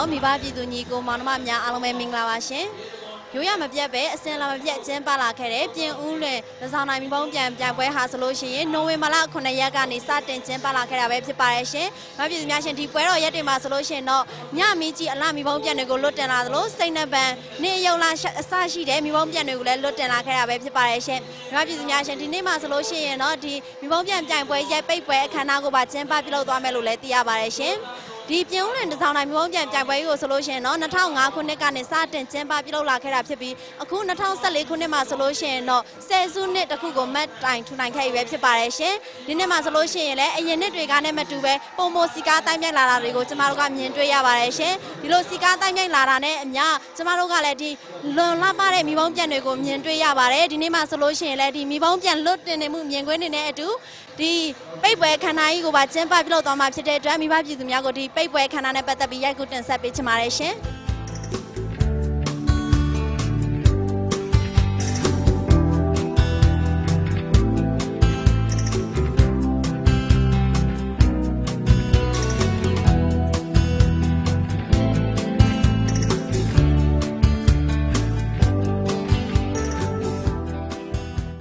သောမိဘပြည်သူညီကိုမောင်နှမများအားလုံးပဲမင်္ဂလာပါရှင်။ရိုးရမပြတ်ပဲအစင်လာမပြတ်ကျင်းပလာခဲ့တဲ့ပြင်ဦးလွင်သဆောင်နိုင်မိဘုံပြန်ပြန်ပွဲဟာဆိုလို့ရှိရင်နိုဝင်ဘာလ9ရက်ကနေစတင်ကျင်းပလာခဲ့တာပဲဖြစ်ပါတယ်ရှင်။မပြည်သူများရှင်ဒီပွဲတော်ရက်တွေမှာဆိုလို့ရှိရင်တော့ညမီကြီးအလှမိဘုံပြန်တွေကိုလွတ်တင်လာသလိုစိတ်နှပန်နေရုံလာအစရှိတဲ့မိဘုံပြန်တွေကိုလည်းလွတ်တင်လာခဲ့တာပဲဖြစ်ပါတယ်ရှင်။မပြည်သူများရှင်ဒီနေ့မှာဆိုလို့ရှိရင်တော့ဒီမိဘုံပြန်ပြန်ပွဲရက်ပိတ်ပွဲအခမ်းအနားကိုပါကျင်းပပြုလုပ်သွားမယ်လို့လည်းသိရပါတယ်ရှင်။ ဒီပြင်ဦးလွင်တစောင်းတိုင်းမြို့ပြန်ပြိုင်ပွဲကိုဆိုလို့ရှိရင်တော့2005ခုနှစ်ကနေစတင်ကျင်းပပြုလုပ်လာခဲ့တာဖြစ်ပြီးအခု2014ခုနှစ်မှာဆိုလို့ရှိရင်တော့ဆယ်စုနှစ်တစ်ခုကိုမတ်တိုင်ထူနိုင်ခဲ့ပြီပဲဖြစ်ပါတယ်ရှင်ဒီနှစ်မှာဆိုလို့ရှိရင်လည်းအရင်နှစ်တွေကနဲ့မတူပဲပုံမစီကားတိုင်းမြိုက်လာတာတွေကိုကျမတို့ကမြင်တွေ့ရပါတယ်ရှင်ဒီလိုစီကားတိုင်းမြိုက်လာတာနဲ့အမျှကျမတို့ကလည်းဒီလွန်လှပတဲ့မိဘုံပြန်တွေကိုမြင်တွေ့ရပါတယ်ဒီနေ့မှာဆိုလို့ရှိရင်လည်းဒီမိဘုံပြန်လွတ်တင်နေမှုမြင်ကွင်းနေတဲ့အတူဒီပိတ်ပွဲခန္ဓာကြီးကိုပါကျင်းပပြုလုပ်သွားမှာဖြစ်တဲ့အတွက်မိဘပြည်သူများကိုဒီပိတ်ပွဲခန္ဓာနဲ့ပတ်သက်ပြီးရိုက်ကူးတင်ဆက်ပေးချင်ပါတယ်ရှင်။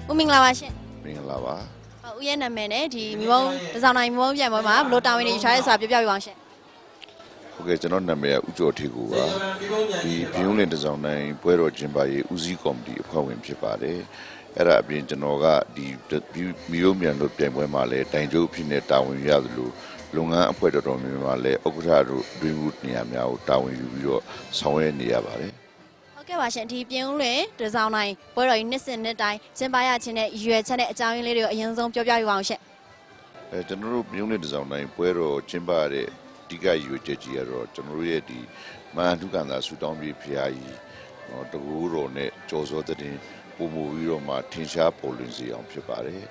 ဦးမင်္ဂလာပါရှင်မင်္ဂလာပါ။ဟုတ်ဦးရဲ့နာမည်နဲ့ဒီမိဘတစောင်းနိုင်မိဘပြန်ပွဲမှာဘလို့တာဝန်တွေယူထားရဲဆိုတာပြောပြပြပါအောင်ရှင် ဟုတ်ကဲ့ကျွန်တော်နာမည်ကဦးကျော်ထေကိုပါဒီပြင်းလင်းတစောင်းတိုင်းပွဲတော်ကျင်းပရေးဦးစီးကော်မတီအဖွဲ့ဝင်ဖြစ်ပါတယ်အဲ့ဒါအပြင်ကျွန်တော်ကဒီမီယိုမြန်လို့ပြိုင်ပွဲမှာလည်းတိုင်ကျိုးဖြစ်နေတာဝန်ရသလိုလုပ်ငန်းအဖွဲ့တော်တော်များများလည်းဥက္ကဋ္ဌတို့တွင်မှုနေရာများကိုတာဝန်ယူပြီးတော့ဆောင်ရွက်နေရပါတယ်။ဟုတ်ကဲ့ပါရှင်ဒီပြင်းဦးလွင်တစောင်းနိုင်ပွဲတော်ကြီးနှစ်စဉ်နှစ်တိုင်းကျင်းပရခြင်းနဲ့ရည်ရွယ်ချက်နဲ့အကြောင်းရင်းလေးတွေကိုအရင်ဆုံးပြောပြပြပါအောင်ရှင်အဲကျွန်တော်တို့မြုံးနေတစောင်းတိုင်းပွဲတော်ကျင်းပရတဲ့ ဒီကရွေချက်ကြီးကတော့ကျွန်တော်တို့ရဲ့ဒီမဟာဓုကန္တာဆူတောင်းပြေဖရာကြီးနော်တကူတော်နဲ့ကြော်စောတဲ့တင်ပုံမူပြီးတော့မှထင်ရှားပေါ်လွင်စေအောင်ဖြစ်ပါတယ်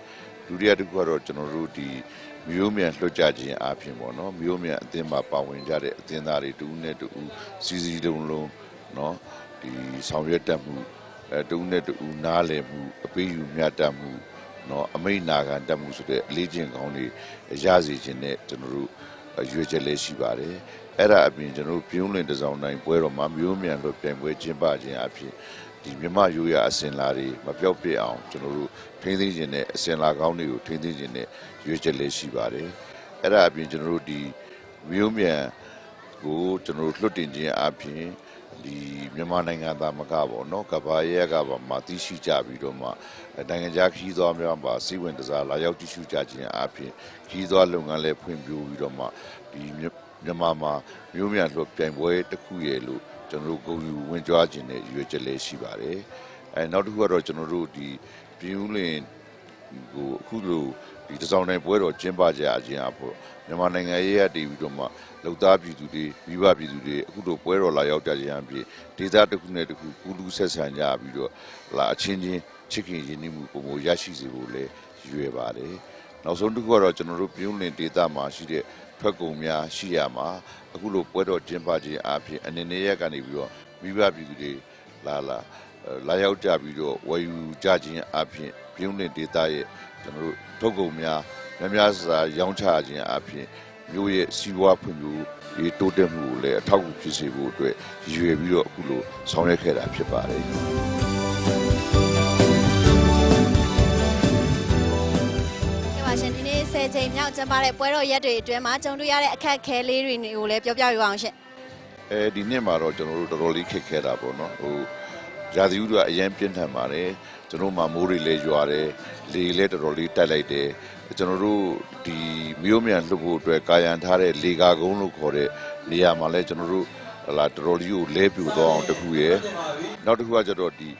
ဒုတိယတစ်ခုကတော့ကျွန်တော်တို့ဒီမျိုးမြန်လွှတ်ကြခြင်းအပြင်ပေါ့နော်မျိုးမြန်အသင်းမှာပါဝင်ကြတဲ့အသင်းသားတွေတူးနဲ့တူးစီစီလုံးလုံးနော်ဒီဆောင်ရွက်တတ်မှုအဲတူးနဲ့တူးနားလည်မှုအပေးယူမျှတမှုနော်အမိတ်နာခံတက်မှုဆိုတဲ့အလေးကျင့်ကောင်းတွေရစေခြင်းနဲ့ကျွန်တော်တို့ ရွေချက်လေးရှိပါတယ်အဲ့ဒါအပြင်ကျွန်တော်တို့ပြုံးလင်တစ်စောင်းတိုင်းပွဲတော်မှာမျိုးမြန်လို့ပြိုင်ပွဲကျင်းပခြင်းအပြင်ဒီမြမရိုးရအစင်လာတွေမပြောက်ပြစ်အောင်ကျွန်တော်တို့ထိန်းသိမ်းခြင်းနဲ့အစင်လာကောင်းတွေကိုထိန်းသိမ်းခြင်းနဲ့ရွေချက်လေးရှိပါတယ်အဲ့ဒါအပြင်ကျွန်တော်တို့ဒီမျိုးမြန်ကိုကျွန်တော်တို့လွတ်တင်ခြင်းအပြင် ဒီမြန်မာနိုင်ငံသားမကပေါ့နော်ကဘာရဲကပါမှာသိရှိကြပြီးတော့မှနိုင်ငံခြားခီးသွားများပါစီဝင်တစားလာရောက်ကြည့်ရှုကြခြင်းအပြင်ခီးသွားလုပ်ငန်းလည်းဖွံ့ဖြိုးပြီးတော့မှဒီမြန်မာမှာမျိုးမြန်လွှတ်ပြိုင်ပွဲတစ်ခုရဲ့လို့ကျွန်တော်တို့ဂုဏ်ယူဝင်ကြွားခြင်းနဲ့ရွေးချက်လည်းရှိပါတယ်အဲနောက်တစ်ခုကတော့ကျွန်တော်တို့ဒီပြည်ဦးလင်ကိုအခုလို ဒီတစောင်းတိုင်းပွဲတော်ကျင်းပကြခြင်းအဖို့မြန်မာနိုင်ငံရေးရတည်ပြီးတော့မှလောက်သားပြည်သူတွေမိဘပြည်သူတွေအခုလိုပွဲတော်လာရောက်ကြခြင်းအပြင်ဒေသတစ်ခုနဲ့တစ်ခုကူးလူဆက်ဆံကြပြီးတော့လာအချင်းချင်းချစ်ခင်ရင်းနှီးမှုပုံကိုရရှိစေဖို့လည်းရွယ်ပါတယ်။နောက်ဆုံးတစ်ခုကတော့ကျွန်တော်တို့ပြုံးလင်ဒေသမှာရှိတဲ့ထွက်ကုန်များရှိရမှာအခုလိုပွဲတော်ကျင်းပခြင်းအပြင်အနေနဲ့ရက်ကနေပြီးတော့မိဘပြည်သူတွေလာလာ လာရောက်ကြပြီးတော့ဝယ်ယူကြခြင်းအပြင်ပြုံးလင်ဒေသရဲ့ကျွန်တော်တို့ထုတ်ကုန်များများများစွာရောင်းချခြင်းအပြင်မျိုးရဲ့စီးပွားဖွံ့ဖြိုးရေးတိုးတက်မှုကိုလည်းအထောက်အကူဖြစ်စေဖို့အတွက်ရည်ရွယ်ပြီးတော့အခုလိုဆောင်ရွက်ခဲ့တာဖြစ်ပါတယ်။ကဲပါရှင်ဒီနေ့10ချိန်မြောက်ကျင်းပတဲ့ပွဲတော်ရက်တွေအတွင်းမှာကြုံတွေ့ရတဲ့အခက်အခဲလေးတွေကိုလည်းပြောပြပြပါအောင်ရှင်အဲဒီနှစ်မှာတော့ကျွန်တော်တို့တော်တော်လေးခက်ခဲတာပေါ့နော်ဟို ရာသီဥတုကအရင်ပြင်းထန်ပါတယ်ကျွန်တော်မှမိုးတွေလည်းရွာတယ်လေလည်းတော်တော်လေးတိုက်လိုက်တယ်ကျွန်တော်တို့ဒီမြို့မြန်လှုပ်ဖို့အတွက်ကာယံထားတဲ့လေကာကုန်းလို့ခေါ်တဲ့နေရာမှာလည်းကျွန်တော်တို့ဟလာတော်တော်လေးကိုလဲပြူတော့အောင်တခုရယ်နောက်တစ်ခုကကျတော့ဒီ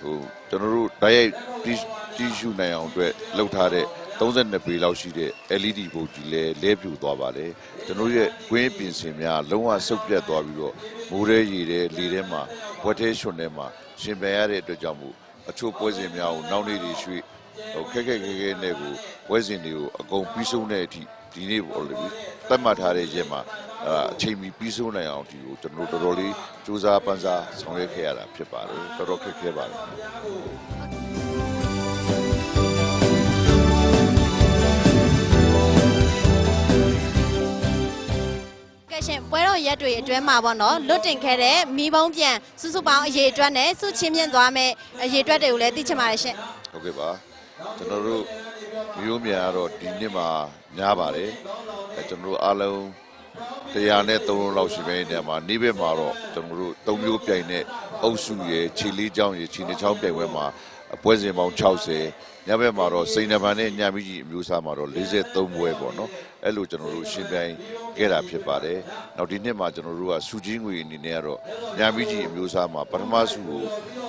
ဟိုကျွန်တော်တို့တိုက်ရိုက်တီးရှူနိုင်အောင်အတွက်လှုပ်ထားတဲ့32ပေလောက်ရှိတဲ့ LED ဘုတ်ကြီးလဲလဲပြူသွားပါလေကျွန်တော်ရဲ့ကွင်းပြင်ဆင်များလုံးဝဆုတ်ပြတ်သွားပြီးတော့မိုးရဲရေထဲလေထဲမှာဘွက်သေးရွှွန်ထဲမှာ ရှင်ပယ်ရတဲ့အတွက်ကြောင့်မို့အချို့ပွဲစဉ်များကိုနောက်နေ့တွေရွှေ့ဟိုခက်ခက်ခဲခဲနဲ့ကိုပွဲစဉ်တွေကိုအကုန်ပြီးဆုံးတဲ့အထိဒီနေ့ပေါ့လေတတ်မှတ်ထားတဲ့ရက်မှာအအချိန်မီပြီးဆုံးနိုင်အောင်ဒီကိုကျွန်တော်တို့တော်တော်လေးစူးစမ်းပန်းစားဆောင်ရွက်ခဲ့ရတာဖြစ်ပါတယ်တော်တော်ခက်ခဲပါတယ် အတွင်းမှာပေါ့နော်လွတ်တင်ခဲ့တဲ့မိဘုံပြန်စုစုပေါင်းအရေးအတွက်နဲ့စုချင်းမြင့်သွားမဲ့အရေးအတွက်တွေကိုလည်းသိချင်ပါတယ်ရှင်ဟုတ်ကဲ့ပါကျွန်တော်တို့မျိုးမြန်ကတော့ဒီနှစ်မှာများပါတယ်အဲကျွန်တော်တို့အားလုံးတရားနဲ့သုံးလုံးလောက်ရှိပဲနေရာမှာနေ့ဘက်မှာတော့ကျွန်တော်တို့သုံးမျိုးပြိုင်တဲ့အုပ်စုရယ်ခြေလေးချောင်းရယ်ခြေနှစ်ချောင်းပြိုင်ပွဲမှာပွဲစဉ်ပေါင်း60ညဘက်မှာတော့စိန်နံပါတ်နဲ့ညမကြီးအမျိုးအစားမှာတော့43ပွဲပေါ့နော် အဲ့လိုကျွန်တော်တို့ရှင်းပြိုင်ခဲ့တာဖြစ်ပါတယ်နောက်ဒီနှစ်မှာကျွန်တော်တို့ကစူချင်းငွေအနေနဲ့ကတော့ညမကြီးအမျိုးအစားမှာပထမစုကို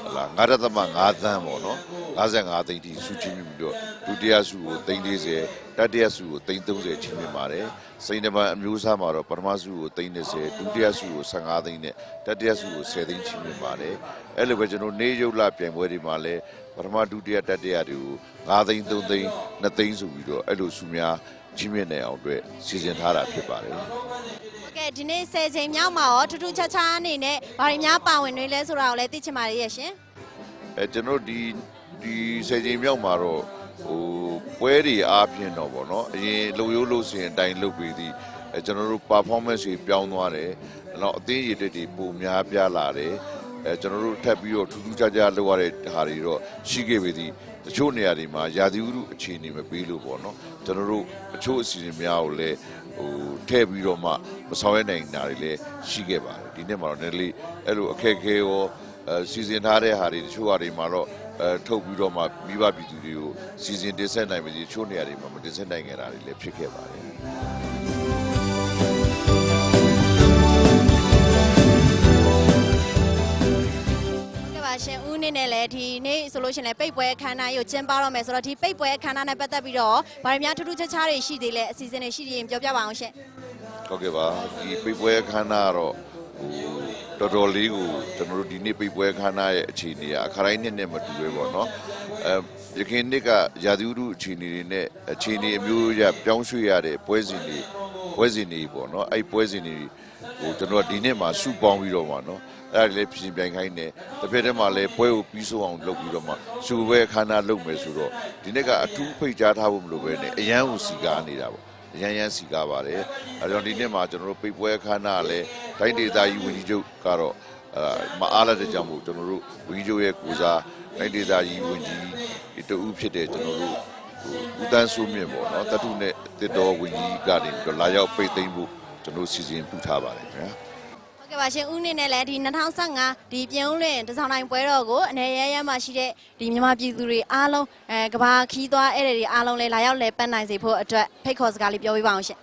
ဟလာ9.5သန်းပေါ့နော်55သိန်းထိစူချင်းပြီးတော့ဒုတိယစုကို340တတိယစုကို330ချင်းမြင်ပါတယ်စိန်နံပါတ်အမျိုးအစားမှာတော့ပထမစုကို330ဒုတိယစုကို15သိန်းနဲ့တတိယစုကို10သိန်းချင်းမြင်ပါတယ်အဲ့လိုပဲကျွန်တော်နေရုပ်လာပြိုင်ပွဲတွေမှာလည်းပထမဒုတိယတတိယတွေကို9သိန်း3သိန်း2သိန်းဆိုပြီးတော့အဲ့လိုစုများ ချင်းမြင့်နေအောင်အတွက်စီစဉ်ထားတာဖြစ်ပါတယ်ဟုတ်ကဲ့ဒီနေ့10ချိန်မြောက်မှာရောထူးထူးခြားခြားအနေနဲ့ဘာတွေများပါဝင်နေလဲဆိုတာကိုလည်းသိချင်ပါတယ်ရဲ့ရှင်အဲကျွန်တော်ဒီဒီဆယ်ချိန်မြောက်မှာတော့ဟိုပွဲတွေအားဖြင့်တော့ဗောနော်အရင်လုံရိုးလို့ဆိုရင်အတိုင်းလုပ်ပြီးသည်အဲကျွန်တော်တို့ performance တွေပြောင်းသွားတယ်နောက်အသင်းရည်တွေတွေပုံများပြားလာတယ်အဲကျွန်တော်တို့ထပ်ပြီးတော့ထူးထူးခြားခြားလုပ်ရတဲ့ဟာတွေတော့ရှိခဲ့ပြီသည် တချို့နေရာတွေမှာရာသီဥတုအခြေအနေမပေးလို့ပေါ့နော်ကျွန်တော်တို့အချို့အစီအစဉ်များကိုလည်းဟိုထည့်ပြီးတော့မှမဆောင်ရွက်နိုင်တာတွေလည်းရှိခဲ့ပါတယ်ဒီနေ့မှာတော့နည်းနည်းလေးအဲ့လိုအခက်အခဲရောအဲစီစဉ်ထားတဲ့ဟာတွေတချို့ဟာတွေမှာတော့အဲထုတ်ပြီးတော့မှမိဘပြည်သူတွေကိုစီစဉ်တင်ဆက်နိုင်ပါစေတချို့နေရာတွေမှာမတင်ဆက်နိုင်ကြတာတွေလည်းဖြစ်ခဲ့ပါတယ် ရှင်ဦးနေနဲ့လည်းဒီနေ့ဆိုလို့ရှရင်လည်းပိတ်ပွဲအခမ်းအနားကိုကျင်းပတော့မယ်ဆိုတော့ဒီပိတ်ပွဲအခမ်းအနားနဲ့ပတ်သက်ပြီးတော့ဘာတွေများထူးထူးခြားခြားတွေရှိသေးလဲအစီအစဉ်တွေရှိသေးရင်ပြောပြပါအောင်ရှင်ဟုတ်ကဲ့ပါဒီပိတ်ပွဲအခမ်းအနားကတော့ဟိုတော်တော်လေးကိုကျွန်တော်တို့ဒီနေ့ပိတ်ပွဲအခမ်းအနားရဲ့အခြေအနေကအခါတိုင်းနှစ်နဲ့မတူပဲပေါ့နော်အဲရခိုင်နှစ်ကရာသီဥတုအခြေအနေတွေနဲ့အခြေအနေအမျိုးအရပြောင်းရွှေ့ရတဲ့ပွဲစဉ်တွေပွဲစဉ်တွေပေါ့နော်အဲ့ပွဲစဉ်တွေဟိုကျွန်တော်ဒီနှစ်မှာစုပေါင်းပြီးတော့မှာနော် အဲ့ဒါလည်းပြင်ပြိုင်ခိုင်းတယ်တစ်ဖက်တည်းမှာလည်းပွဲကိုပြီးဆုံးအောင်လုပ်ပြီးတော့မှစုပွဲအခမ်းအနားလုပ်မယ်ဆိုတော့ဒီနေ့ကအထူးဖိတ်ကြားထားဖို့မလိုပဲနဲ့အရန်ကိုစီကားနေတာပေါ့ရန်ရန်စီကားပါတယ်အဲကြောင့်ဒီနေ့မှာကျွန်တော်တို့ပိတ်ပွဲအခမ်းအနားကလည်းတိုင်းဒေသကြီးဝန်ကြီးချုပ်ကတော့အာမအားလာတဲ့ကြောင့်မို့ကျွန်တော်တို့ဝန်ကြီးချုပ်ရဲ့ကိုစားတိုင်းဒေသကြီးဝန်ကြီးဒီတူဖြစ်တဲ့ကျွန်တော်တို့ဟိုဦးတန်းစိုးမြင့်ပေါ့နော်တတုနဲ့တစ်တော်ဝန်ကြီးကနေပြီးတော့လာရောက်ပိတ်သိမ်းဖို့ကျွန်တော်စီစဉ်ပူထားပါတယ်ခင်ဗျာဟုတ် ကဲ့ပါရှင်ဦးနေနဲ့လည်းဒီ2015ဒီပြင်ဦးလွင်တစောင်းတိုင်းပွဲတော်ကိုအနေရရမှရှိတဲ့ဒီမြန်မာပြည်သူတွေအားလုံးအဲကဘာခီးသွားအဲ့တွေအားလုံးလည်းလာရောက်လဲပတ်နိုင်စေဖို့အတွက်ဖိတ်ခေါ်စကားလေးပြောပြပါအောင်ရှင်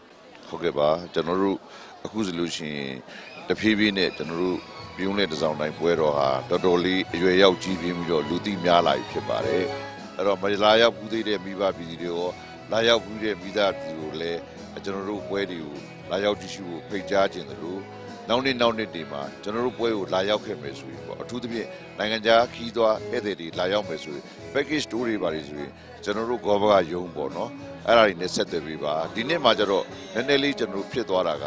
ဟုတ်ကဲ့ပါကျွန်တော်တို့အခုဆိုလို့ရှိရင်တဖြည်းဖြည်းနဲ့ကျွန်တော်တို့ပြုံးတဲ့တစ်စောင်းတိုင်းပွဲတော်ဟာတော်တော်လေးအရွယ်ရောက်ကြီးပြင်းပြီးတော့လူသိများလာပြီဖြစ်ပါတယ်အဲ့တော့မလာရောက်ဘူးသေးတဲ့မိဘပြည်သူတွေရောလာရောက်ဘူးတဲ့မိသားစုတွေလည်းကျွန်တော်တို့ပွဲတွေကိုလာရောက်ကြည့်ရှုဖို့ဖိတ်ကြားခြင်းတယ်လို့ နောက်နေ့နောက်နေ့တွေမှာကျွန်တော်တို့ပွဲကိုလာရောက်ခဲ့မယ်ဆိုရင်ပေါ့အထူးသဖြင့်နိုင်ငံခြားခီးသွားဧည့်သည်တွေလာရောက်မယ်ဆိုရင် package tour တွေပါလေဆိုရင်ကျွန်တော်တို့ဂောဘကယုံပေါ့နော်အဲ့ဒါတွေနဲ့ဆက်သွယ်ပေးပါဒီနေ့မှာကျတော့နည်းနည်းလေးကျွန်တော်တို့ဖြစ်သွားတာက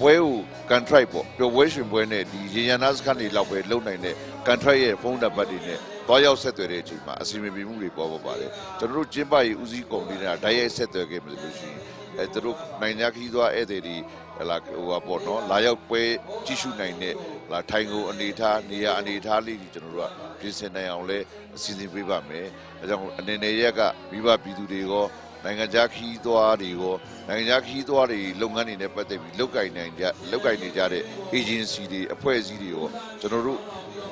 ပွဲကို contract ပေါ့ပျော်ပွဲရှင်ပွဲနဲ့ဒီရေရန်နာစခန်းတွေလောက်ပဲလုံနိုင်တဲ့ contract ရဲ့ဖုန်းနံပါတ်တွေနဲ့တွားရောက်ဆက်သွယ်တဲ့အချိန်မှာအစီအမံပြေမှုတွေပေါ်ပေါ်ပါတယ်ကျွန်တော်တို့ကျင်းပရေးဦးစီးကော်မတီကဓာတ်ရိုက်ဆက်သွယ်ခဲ့မယ်လို့ရှိရင်အဲသူတို့နိုင်ငံခီးသွားဧည့်သည်တွေဟ လာဟိုပါပေါ့နော်လာရောက်ပွဲကြည့်ရှုနိုင်တဲ့လာထိုင်ကုန်အနေထားနေရာအနေထားလေးကြီးကျွန်တော်တို့ကပြင်ဆင်နိုင်အောင်လဲအစီအစဉ်ပေးပါမယ်အဲကြောင့်အနေနဲ့ရက်ကမိဘပြည်သူတွေရော နိုင်ငံခြားခီးသွားတွေရောနိုင်ငံခြားခီးသွားတွေလုပ်ငန်းတွေနဲ့ပတ်သက်ပြီးလောက်ကင်နိုင်ကြလောက်ကင်နေကြတဲ့ agency တွေအဖွဲ့အစည်းတွေရောကျွန်တော်တို့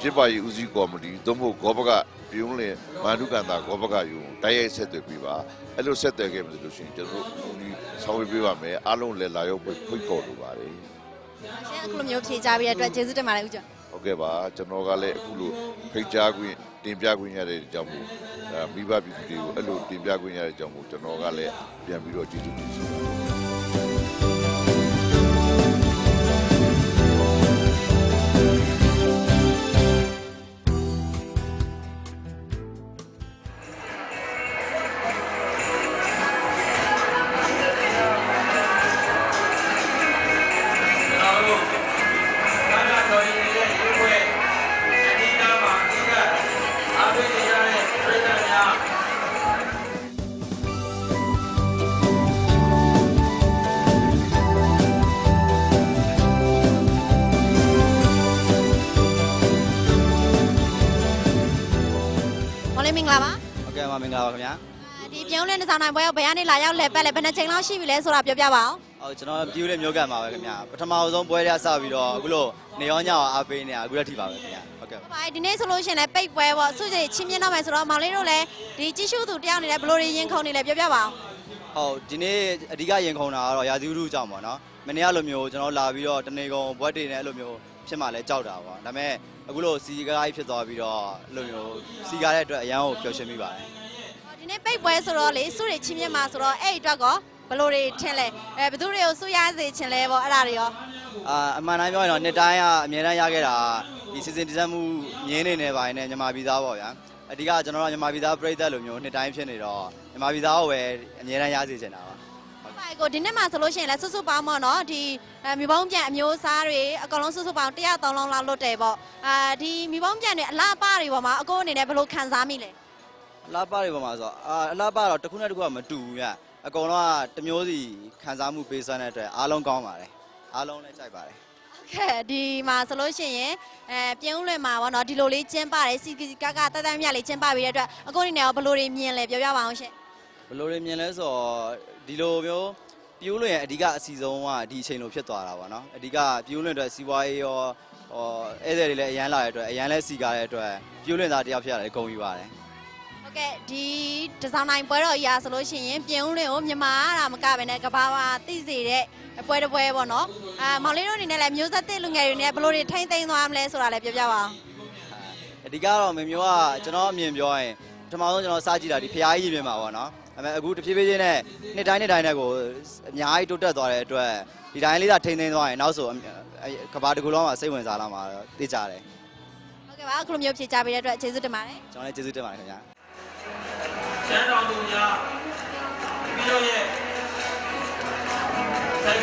ကျင်းပရေးဦးစီးကော်မတီသို့မဟုတ်ဂောဘကပြုံးလင်မန္တုကန်တာဂောဘကယူတိုက်ရိုက်ဆက်သွယ်ပေးပါအဲ့လိုဆက်သွယ်ခဲ့မှဆိုလို့ရှိရင်ကျွန်တော်တို့ဒီဆောင်ရွက်ပေးပါမယ်အားလုံးလည်းလာရောက်ဖိတ်ခေါ်လိုပါတယ်ရှင်အခုလိုမျိုးဖြေကြားပေးတဲ့အတွက်ကျေးဇူးတင်ပါတယ်ဦးကျော်ဟုတ်ကဲ့ပါကျွန်တော်ကလည်းအခုလိုဖိတ်ကြားခွင့် တင်ပြခွင့်ရတဲ့အကြောင်းမို့အဲမိဘပြည်သူတွေကိုအဲ့လိုတင်ပြခွင့်ရတဲ့အကြောင်းမို့ကျွန်တော်ကလည်းပြန်ပြီးတော့ကျေးဇူးတင်ပါတယ် ပါမင်္ဂလာပါခင်ဗျာဒီပြင်ဦးလွင်တစားနိုင်ပွဲကိုဘယ်ကနေလာရောက်လဲပတ်လဲဘယ်နှချိန်လောက်ရှိပြီလဲဆိုတာပြောပြပါအောင်ဟုတ်ကျွန်တော်ပြူးလေးမျိုးကန်ပါပဲခင်ဗျာပထမဆုံးပွဲရစပြီးတော့အခုလို့နေရောညောင်အားပေးနေတာအခုလက်ထိပါပဲခင်ဗျာဟုတ်ကဲ့ဟုတ်ပါဒီနေ့ဆိုလို့ရှိရင်လည်းပိတ်ပွဲပေါ့စုကြည်ချင်းမြင့်တော့မယ်ဆိုတော့မောင်လေးတို့လည်းဒီကြည့်ရှုသူတယောက်နေလဲဘလို့ရင်ခုန်နေလဲပြောပြပါအောင်ဟုတ်ဒီနေ့အဓိကရင်ခုန်တာကတော့ရာသီဥတုကြောင့်ပေါ့နော်မနေ့ကလိုမျိုးကျွန်တော်လာပြီးတော့တနေကုန်ဘွက်တွေနဲ့အဲ့လိုမျိုးဖြစ်မှလည်းကြောက်တာပေါ့ဒါပေမဲ့အခုလို့စီကားကြီးဖြစ်သွားပြီးတော့အဲ့လိုမျိုးစီကားတဲ့အတွက်အရန်ကိုပျော်ရွှင်မိပါတယ် ဒီနေ့ပိတ်ပွဲဆိုတော့လေစုတွေချင်းမြင့်မှာဆိုတော့အဲ့ဒီအတွက်ကောဘလို့တွေထင်လဲအဲဘသူတွေကိုစုရစေချင်လဲပေါ့အဲ့ဒါတွေရောအာအမှန်တိုင်းပြောရင်တော့နှစ်တိုင်းကအမြဲတမ်းရခဲ့တာဒီစီစဉ်တည်ဆမှုမြင်းနေနေပိုင်းနဲ့မြန်မာပြည်သားပေါ့ဗျာအဓိကကျွန်တော်တို့မြန်မာပြည်သားပြည်သက်လိုမျိုးနှစ်တိုင်းဖြစ်နေတော့မြန်မာပြည်သားကိုပဲအမြဲတမ်းရစေချင်တာပါဟုတ်ပါကိုဒီနေ့မှာဆိုလို့ရှိရင်လည်းစုစုပေါင်းပေါ့နော်ဒီအဲမိဘုံပြန်အမျိုးအစားတွေအကောင်လုံးစုစုပေါင်း103လုံးလောက်လွတ်တယ်ပေါ့အာဒီမိဘုံပြန်တွေအလားအပတွေပေါ်မှာအကိုအနေနဲ့ဘယ်လိုခံစားမိလဲ အလားပါတွေပေါ်မှာဆိုတော့အာအလားပါတော့တစ်ခုနဲ့တစ်ခုကမတူဘူးဗျအကုန်လုံးကတစ်မျိုးစီခံစားမှုပေးစမ်းတဲ့အတွက်အားလုံးကောင်းပါတယ်အားလုံးလည်းကြိုက်ပါတယ်ကဲဒီမှာဆိုလို့ရှိရင်အဲပြင်ဦးလွင်မှာပေါ့နော်ဒီလိုလေးကျင်းပါတယ်စီကကကတတန်းမြလေးကျင်းပပြီးတဲ့အတွက်အကိုအနေနဲ့ရောဘယ်လိုတွေမြင်လဲပြောပြပါအောင်ရှင်ဘယ်လိုတွေမြင်လဲဆိုတော့ဒီလိုမျိုးပြိုးလွင်ရဲ့အဓိကအစီအဆုံးကဒီအချိန်လိုဖြစ်သွားတာပေါ့နော်အဓိကပြိုးလွင်အတွက်စီးပွားရေးရောဟောဧည့်သည်တွေလည်းအရန်လာတဲ့အတွက်အရန်လည်းစီကားတဲ့အတွက်ပြိုးလွင်သားတယောက်ဖြစ်ရတယ်အကုန်ယူပါတယ် ဟုတ်ကဲ့ဒီဒီဇိုင်းနိုင်ပွဲတော်အရာဆိုလို့ရှိရင်ပြင်ဦးလွင်ကိုမြန်မာတာမကပဲနဲ့ကဘာဝသိစေတဲ့ပွဲတစ်ပွဲပေါ့နော်အာမောင်လေးတို့အနေနဲ့လည်းမျိုးဆက်သစ်လူငယ်တွေနဲ့ဘယ်လိုတွေထိမ့်သိမ်းသွားမလဲဆိုတာလည်းပြောပြပါအောင်အဓိကတော့မေမျိုးကကျွန်တော်အမြင်ပြောရင်ပထမဆုံးကျွန်တော်စကြည့်တာဒီဖျားကြီးပြင်မှာပေါ့နော်ဒါပေမဲ့အခုတဖြည်းဖြည်းချင်းနဲ့နှစ်တိုင်းနှစ်တိုင်းနဲ့ကိုအများကြီးတိုးတက်သွားတဲ့အတွက်ဒီတိုင်းလေးသာထိန်းသိမ်းသွားရင်နောက်ဆိုအမြအဲ့ကဘာတစ်ခုလုံးမှာစိတ်ဝင်စားလာမှာတော့သိကြတယ်ဟုတ်ကဲ့ပါအခုလိုမျိုးဖြေချပေးတဲ့အတွက်ကျေးဇူးတင်ပါတယ်ကျွန်တော်လည်းကျေးဇူးတင်ပါတယ်ခင်ဗျာ ကျန်းတော်သူများပြီးတော့ရဲ့ဆက်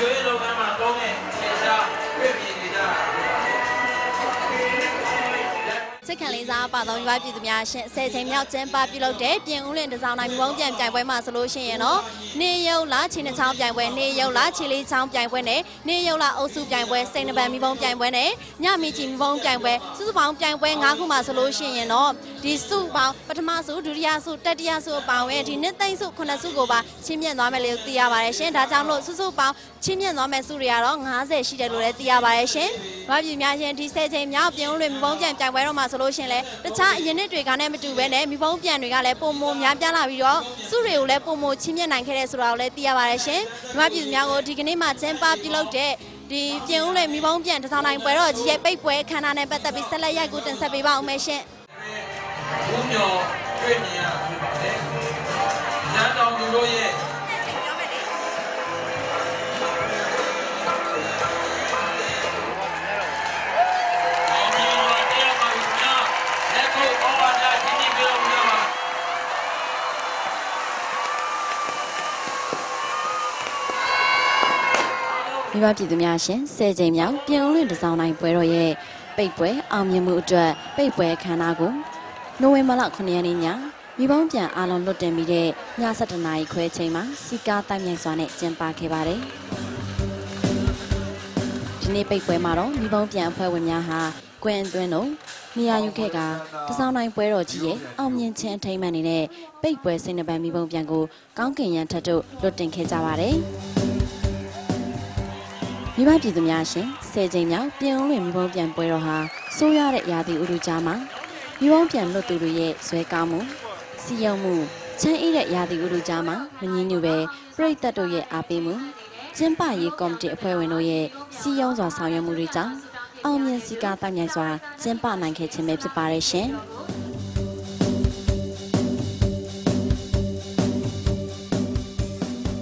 စိတ်ခံလေးစားပါသောရွာပြည်သူများရှင်ဆယ်ချိန်မြောက်ကျင်းပပြုလုပ်တဲ့ပြင်ဦးလင်တစောင်းနိုင်မီဘုံပြန်ပြိုင်ပွဲမှာဆိုလို့ရှိရင်တော့နေရုပ်လားခြေနှချောင်းပြိုင်ပွဲနေရုပ်လားခြေလေးချောင်းပြိုင်ပွဲနဲ့နေရုပ်လားအုပ်စုပြိုင်ပွဲစိန်နပန်မီဘုံပြိုင်ပွဲနဲ့ညမီကြီးမီဘုံပြိုင်ပွဲစုစုပေါင်းပြိုင်ပွဲ၅ခုမှာဆိုလို့ရှိရင်တော့ဒီစုပေါင်းပထမစုဒုတိယစုတတိယစုအပေါင်းပဲဒီနှစ်သိမ့်စုခုနှစ်စုကိုပါချင်းမြင့်သွားမယ်လို့သိရပါတယ်ရှင်ဒါကြောင့်လို့စုစုပေါင်းချင်းမြင့်သွားမယ်စုတွေကတော့90ရှိတယ်လို့လည်းသိရပါတယ်ရှင်။ဘာပြည်များရှင်ဒီဆယ်ချိန်မြောက်ပြင်ဦးလွင်မီဘုံပြန်ပြိုင်ပွဲတော့မှာဆိုလို့ရှိရင်လည်းတခြားအရင်နှစ်တွေကနဲ့မတူဘဲနဲ့မိဘုံပြန်တွေကလည်းပုံမများပြားလာပြီးတော့စုတွေကိုလည်းပုံမချင်းမြင့်နိုင်ခဲ့တဲ့ဆိုတာကိုလည်းသိရပါတယ်ရှင်။ဘာပြည်သူများကိုဒီကနေ့မှကျင်းပပြုလုပ်တဲ့ဒီပြင်ဦးလွင်မိဘုံပြန်တစောင်းနိုင်ပွဲတော့ကြီးရဲ့ပိတ်ပွဲခမ်းနားနဲ့ပတ်သက်ပြီးဆက်လက်ရိုက်ကူးတင်ဆက်ပေးပါအောင်မယ်ရှင်။ဘုမျောတွေ့မြင်ရတာဖြစ်ပါတယ်။ကျန်းတော်သူတို့ရဲ့ မိဘပြည်သူများရှင်ဆယ်ချိန်မြောက်ပြင်ဦးလွင်တစောင်းတိုင်းပွဲတော်ရဲ့ပိတ်ပွဲအောင်မြင်မှုအတွက်ပိတ်ပွဲခမ်းနားကိုနိုဝင်ဘာလ9ရက်နေ့ညမိဘုံပြန်အားလုံးလွတ်တင်ပြီးတဲ့ည7:00နာရီခွဲချိန်မှာစီကားတိုက်မြိုင်စွာနဲ့ကျင်းပခဲ့ပါတယ်ဒီနေ့ပိတ်ပွဲမှာတော့မိဘုံပြန်အဖွဲ့ဝင်များဟာကွင်အတွင်းတို့နေရာယူခဲ့ကတစောင်းတိုင်းပွဲတော်ကြီးရဲ့အောင်မြင်ခြင်းအထိမ်းအမှတ်နေတဲ့ပိတ်ပွဲစိန်နပန်မိဘုံပြန်ကိုကောင်းကင်ရန်ထက်တို့လွတ်တင်ခဲ့ကြပါတယ် မိဘပြည်သူများရှင်ဆယ်ချိန်မြောက်ပြင်ဦးလွင်မိဘုံပြန်ပွဲတော်ဟာဆိုးရတဲ့ရာသီဥတုကြားမှာမိဘုံပြန်လွတ်သူတွေရဲ့ဇွဲကောင်းမှုစီယုံမှုချမ်းအေးတဲ့ရာသီဥတုကြားမှာမငင်းညူပဲပြိတ္တတို့ရဲ့အားပေးမှုကျင်းပရေးကော်မတီအဖွဲ့ဝင်တို့ရဲ့စီယုံစွာဆောင်ရွက်မှုတွေကြောင့်အောင်မြင်စီကားတိုင်မြိုင်စွာကျင်းပနိုင်ခဲ့ခြင်းပဲဖြစ်ပါရဲ့ရှင်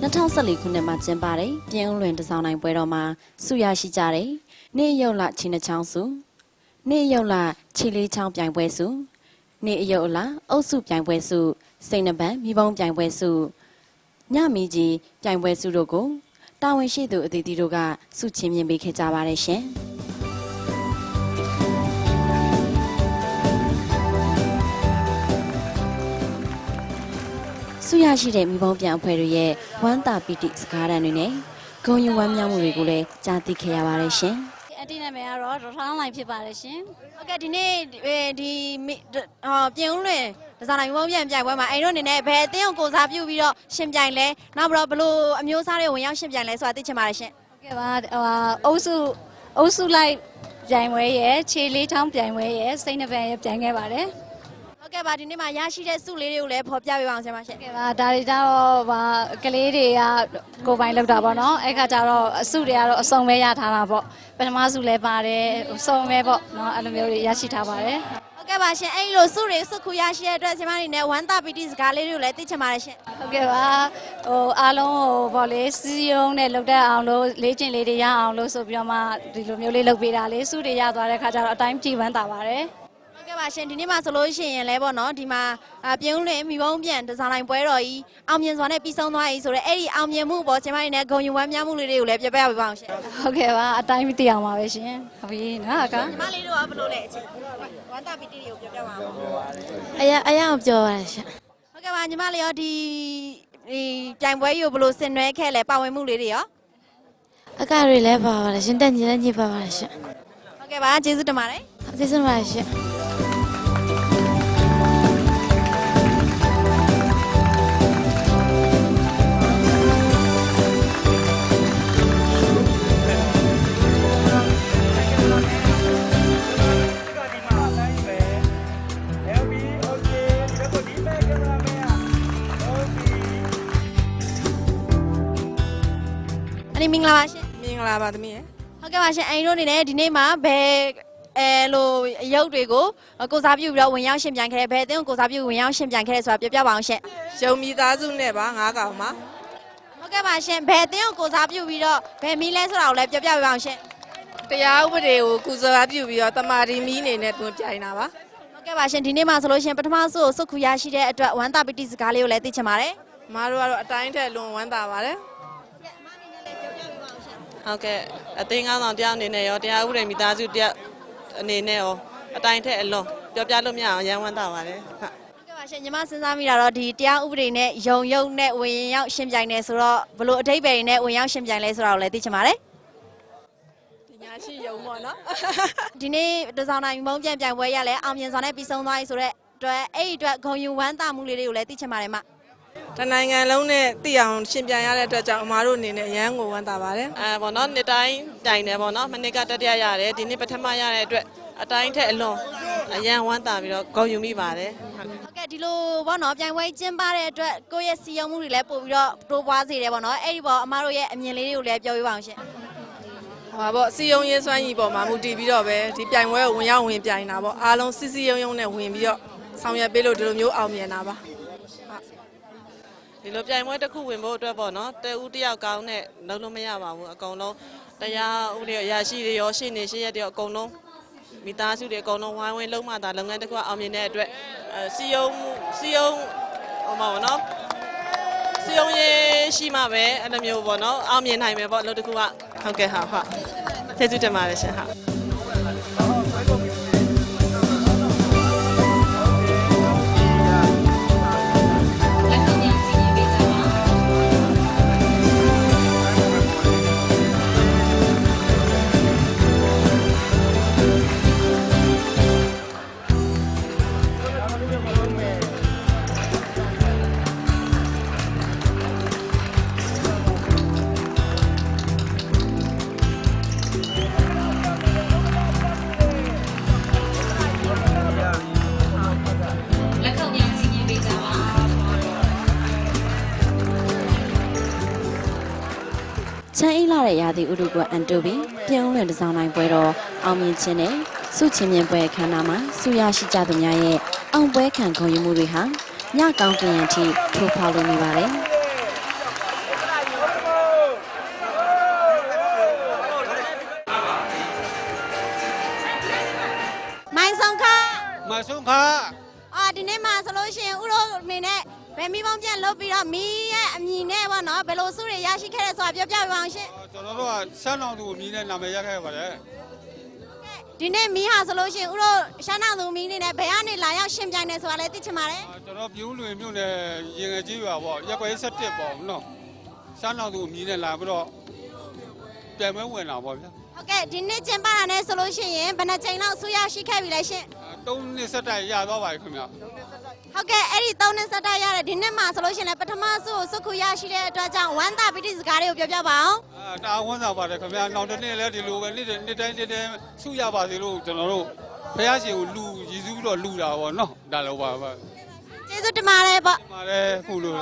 2014ခုနှစ်မှာကျင်းပတဲ့ပြင်ဦးလွင်တစောင်းနိုင်ပွဲတော်မှာဆုရရှိကြတဲ့နေရုပ်လချင်းနှချောင်းစုနေရုပ်လခြေလေးချောင်းပြိုင်ပွဲစုနေအယုတ်လအုပ်စုပြိုင်ပွဲစုစိန်နပန်မိဘုံပြိုင်ပွဲစုညမီကြီးပြိုင်ပွဲစုတို့ကိုတာဝန်ရှိသူအသီးသီးတို့ကဆုချင်းမြင်ပေးခဲ့ကြပါတယ်ရှင် ဆုရရှိတဲ့မိဘုံပြန်အဖွဲ့တွေရဲ့ဝမ်းတာပီတိစကားတန်တွေနဲ့ဂုံယူဝမ်းမြောက်မှုတွေကိုလည်းကြားသိခဲ့ရပါတယ်ရှင်အတိနာမည်ကတော့ဒေါက်တာလိုင်းဖြစ်ပါတယ်ရှင်ဟုတ်ကဲ့ဒီနေ့ဒီဒီမိဟောပြင်ဦးလွင်ဒဆောင်နိုင်မုံပြန်ပြိုင်ပွဲမှာအိမ်တို့အနေနဲ့ဘယ်အသင်းကိုကိုစားပြုပြီးတော့ရှင်ပြိုင်လဲနောက်ပြီးတော့ဘယ်လိုအမျိုးအစားတွေဝင်ရောက်ရှင်ပြိုင်လဲဆိုတာသိချင်ပါတယ်ရှင်ဟုတ်ကဲ့ပါဟိုဟာအုပ်စုအုပ်စုလိုက်ပြိုင်ပွဲရယ်ခြေလေးချောင်းပြိုင်ပွဲရယ်စိတ်နှပန်ရယ်ပြိုင်ခဲ့ပါတယ်ဟုတ် ကဲ့ပါဒီနေ့မှာရရှိတဲ့စုလေးတွေကိုလည်းဖော်ပြပေးပါအောင်ဆရာမရှင်ဟုတ်ကဲ့ပါဒါတွေကြတော့ဟာကလေးတွေကကိုယ်ပိုင်လောက်တာပေါ့နော်အဲ့ခါကျတော့အစုတွေကတော့အစုံပဲရထားတာပေါ့ပထမစုလည်းပါတယ်အစုံပဲပေါ့နော်အဲ့လိုမျိုးတွေရရှိထားပါတယ်ဟုတ်ကဲ့ပါရှင်အဲ့ဒီလိုစုတွေစုခုရရှိတဲ့အတွက်ဆရာမအနေနဲ့ဝမ်းသာပီတိစကားလေးတွေကိုလည်းသိချင်ပါတယ်ရှင်ဟုတ်ကဲ့ပါဟိုအားလုံးဟိုဗောလေစီယုံနဲ့လောက်တဲ့အောင်လို့လေးကျင်လေးတွေရအောင်လို့ဆိုပြီးတော့မှဒီလိုမျိုးလေးလုပ်ပေးတာလေးစုတွေရသွားတဲ့ခါကျတော့အတိုင်းကြည်ဝမ်းသာပါတယ်ဟုတ် ကဲ့ပါရှင်ဒီနေ့မှာဆိုလို့ရှိရင်လည်းပေါ့နော်ဒီမှာအာပြင်းဦးလွင်မိဘုံပြန်ဒီဇိုင်းလိုက်ပွဲတော်ကြီးအောင်မြင်စွာနဲ့ပြီးဆုံးသွားပြီဆိုတော့အဲ့ဒီအောင်မြင်မှုပေါ့ဆရာမအနေနဲ့ဂုဏ်ယူဝမ်းမြောက်မှုလေးတွေကိုလည်းပြပြပေးပါအောင်ရှင်ဟုတ်ကဲ့ပါအတိုင်းမသိအောင်ပါပဲရှင်ဟုတ်ပြီနော်အကညီမလေးတို့ကဘယ်လိုလဲအချင်းဝမ်းသာပီတိတွေကိုပြပြပါအောင်အရာအရာကိုပြောပါရရှင်ဟုတ်ကဲ့ပါညီမလေးရောဒီဒီပြိုင်ပွဲကြီးကိုဘယ်လိုဆင်နွှဲခဲ့လဲပါဝင်မှုလေးတွေရောအကတွေလည်းပါပါရရှင်တက်ညီလည်းညီပါပါရရှင်ဟုတ်ကဲ့ပါကျေးဇူးတင်ပါတယ်အသေးစပါရရှင် အနီမင်္ဂလာပါရှင်မင်္ဂလာပါသမီးရယ်ဟုတ်ကဲ့ပါရှင်အိမ်တို့အနေနဲ့ဒီနေ့မှာဘယ်အဲလိုရုပ်တွေကိုကိုစားပြုပြီးတော့ဝင်ရောက်ရှင်ပြိုင်ခဲ့တဲ့ဘယ်အသင်းကိုကိုစားပြုဝင်ရောက်ရှင်ပြိုင်ခဲ့တဲ့ဆိုတာပြပြပါအောင်ရှင်ရုံမိသားစုနဲ့ပါငါးကောင်ပါဟုတ်ကဲ့ပါရှင်ဘယ်အသင်းကိုကိုစားပြုပြီးတော့ဘယ်မီးလဲဆိုတာကိုလည်းပြပြပေးပါအောင်ရှင်တရားဥပဒေကိုကုစားပြုပြီးတော့တမာဒီမီအနေနဲ့တွန်းပြိုင်တာပါဟုတ်ကဲ့ပါရှင်ဒီနေ့မှာဆိုလို့ရှရင်ပထမဆုံးစုခုရရှိတဲ့အတွက်ဝမ်းသာပတိစကားလေးကိုလည်းသိချင်ပါတယ်မတို့ကတော့အတိုင်းထက်လွန်ဝမ်းသာပါတယ် ဟုတ်ကဲ့အသိငါးဆောင်တရားအနေနဲ့ရောတရားဥပဒေမိသားစုတရားအနေနဲ့ရောအတိုင်းထက်အလွန်ပြောပြလို့မရအောင်ရမ်းဝမ်းသာပါတယ်ဟုတ်ဟုတ်ကဲ့ပါရှင်ညီမစဉ်းစားမိတာတော့ဒီတရားဥပဒေနဲ့ယုံယုံနဲ့ဝင်ရောက်ရှင်ပြိုင်နေဆိုတော့ဘလို့အထိပ္ပယ်တွေနဲ့ဝင်ရောက်ရှင်ပြိုင်လဲဆိုတာကိုလည်းသိချင်ပါတယ်ဒီညာရှိယုံပေါ့နော်ဒီနေ့တစောင်းနိုင်မုံပြန်ပြိုင်ပွဲရလဲအောင်မြင်စွာနဲ့ပြီးဆုံးသွားပြီဆိုတော့အတွက်အဲ့ဒီအတွက်ဂုံယူဝမ်းသာမှုလေးတွေကိုလည်းသိချင်ပါတယ်မ တနိုင်ငံလုံးနဲ့သိအောင်ရှင်ပြန်ရတဲ့အတွက်ကြောင့်အမားတို့အနေနဲ့ရမ်းကိုဝမ်းသာပါတယ်အဲပေါ့နော်နှစ်တိုင်းတိုင်တယ်ပေါ့နော်မနစ်ကတတိယရတယ်ဒီနေ့ပထမရတဲ့အတွက်အတိုင်းထက်အလွန်အရန်ဝမ်းသာပြီးတော့ဂုဏ်ယူမိပါတယ်ဟုတ်ဟုတ်ကဲ့ဒီလိုဘောနော်ပြိုင်ပွဲကျင်းပတဲ့အတွက်ကိုယ့်ရဲ့စီယုံမှုတွေလည်းပို့ပြီးတော့တိုးပွားစေတယ်ပေါ့နော်အဲ့ဒီပေါ်အမားတို့ရဲ့အမြင်လေးတွေကိုလည်းပြောပြပါအောင်ရှင်ဟိုပါပေါ့စီယုံရေးစွမ်းရည်ပေါ်မှာမူတည်ပြီးတော့ပဲဒီပြိုင်ပွဲကိုဝင်ရောက်ဝင်ပြိုင်တာပေါ့အားလုံးစီစီယုံယုံနဲ့ဝင်ပြီးတော့ဆောင်ရွက်ပေးလို့ဒီလိုမျိုးအောင်မြင်တာပါ ဒီလိုပြိုင်ပွဲတစ်ခုဝင်ဖို့အတွက်ပေါ့နော်တဦးတစ်ယောက်ကောင်းနဲ့လုံးလုံးမရပါဘူးအကုန်လုံးတရားဥပဒေအရာရှိတွေရောရှေ့နေရှေ့ရက်တွေရောအကုန်လုံးမိသားစုတွေအကုန်လုံးဝိုင်းဝန်းလုံးမသာလုပ်ငန်းတစ်ခုအောင်မြင်တဲ့အတွက်အဲစီယုံမှုစီယုံဟိုမှာပေါ့နော်စီယုံရေးရှိမှပဲအဲ့လိုမျိုးပေါ့နော်အောင်မြင်နိုင်မယ်ပေါ့အလုပ်တစ်ခုကဟုတ်ကဲ့ဟာဟုတ်ကျေးဇူးတင်ပါတယ်ရှင်ဟာ ရာသီဥတုကအန်တိုဘီပြင်ဦးလွင်တစောင်းနိုင်ပွဲတော်အောင်မြင်ခြင်းနဲ့စုချင်းမြင်ပွဲအခမ်းအနားမှာဆုရရှိကြသူများရဲ့အောင်ပွဲခံဂုဏ်ယူမှုတွေဟာညကောင်းကင်ရန်ထိထိုးဖောက်လို့နေပါတယ်မိုင်းဆောင်ခါမဆုံးခါအာဒီနေ့မှာဆိုလို့ရှိရင်ဥရောအနေနဲ့ဗယ်မီပေါင်းပြန်လုပ်ပြီးတော့မီးရဲ့အမည်နဲ့ပေါ့နော်ဘယ်လိုစုတွေရရှိခဲ့တဲ့ဆိုတာပြောပြပါအောင်ရှင် ကျွန်တော်တို့ကဆန်းအောင်သူအမည်နဲ့နာမည်ရခဲ့ပါတယ်ဒီနေ့မီးဟာဆိုလို့ရှိရင်ဥရောရှမ်းနာသူမီးအနေနဲ့ဘယ်ကနေလာရောက်ရှင်ပြိုင်နေဆိုတာလည်းသိချင်ပါတယ်ကျွန်တော်ပြုံးလွင်မြို့နယ်ရင်ငယ်ကြီးရွာပေါ့ရက်ကွယ်17ပေါ့နော်ဆန်းအောင်သူအမည်နဲ့လာပြီးတော့ပြန်မဲဝင်လာပေါ့ဗျာဟုတ်ကဲ့ဒီနေ့ကျင်းပတာနဲ့ဆိုလို့ရှိရင်ဘယ်နှချိန်လောက်ဆူရရှိခဲ့ပြီလဲရှင်3နှစ်ဆက်တိုင်ရသွားပါပြီခင်ဗျာဟုတ်ကဲ့အဲ့ဒီသုံးနှစ်ဆက်တိုက်ရတဲ့ဒီနှစ်မှာဆိုလို့ရှိရင်လည်းပထမဆုကိုစုခုရရှိတဲ့အတွက်ကြောင့်ဝမ်းသာပိဋိစကားတွေကိုပြောပြပါအောင်အာ တာဝန်ဆောင်ပါတယ်ခင်ဗျာနောက်တစ်နေ့လည်းဒီလိုပဲနေ့တိုင်းနေ့တိုင်းနေ့တိုင်းဆုရပါစေလို့ကျွန်တော်တို့ဖះရှင်ကိုလူရည်စူးပြီးတော့လူတာပေါ့နော်ဒါလည်းပါပါကျေးဇူးတင်ပါတယ်ပေါ့မှာလည်းခုလို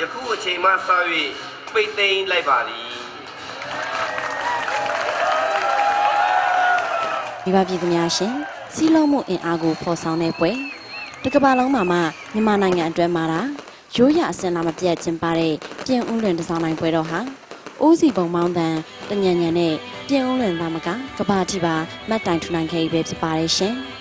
ယခုအချိန်မှစ၍ပိတ်သိမ်းလိုက်ပါသည်မိဘပြည်သူများရှင်စီးလုံးမှုအင်အားကိုဖော်ဆောင်တဲ့ပွဲတစ်ကမ္ဘာလုံးမှာမှမြန်မာနိုင်ငံအတွင်းမှာတာ ရိုးရအစင်လာမပြတ်ကျင်းပတဲ့ပြင်ဦးလွင်တစောင်းနိုင်ပွဲတော်ဟာအိုးစီပုံမောင်းတန်တညံညံနဲ့ပြင်ဦးလွင်သားမကကဘာတိပါမတ်တိုင်ထူနိုင်ခဲ့ပြီပဲဖြစ်ပါတယ်ရှင်။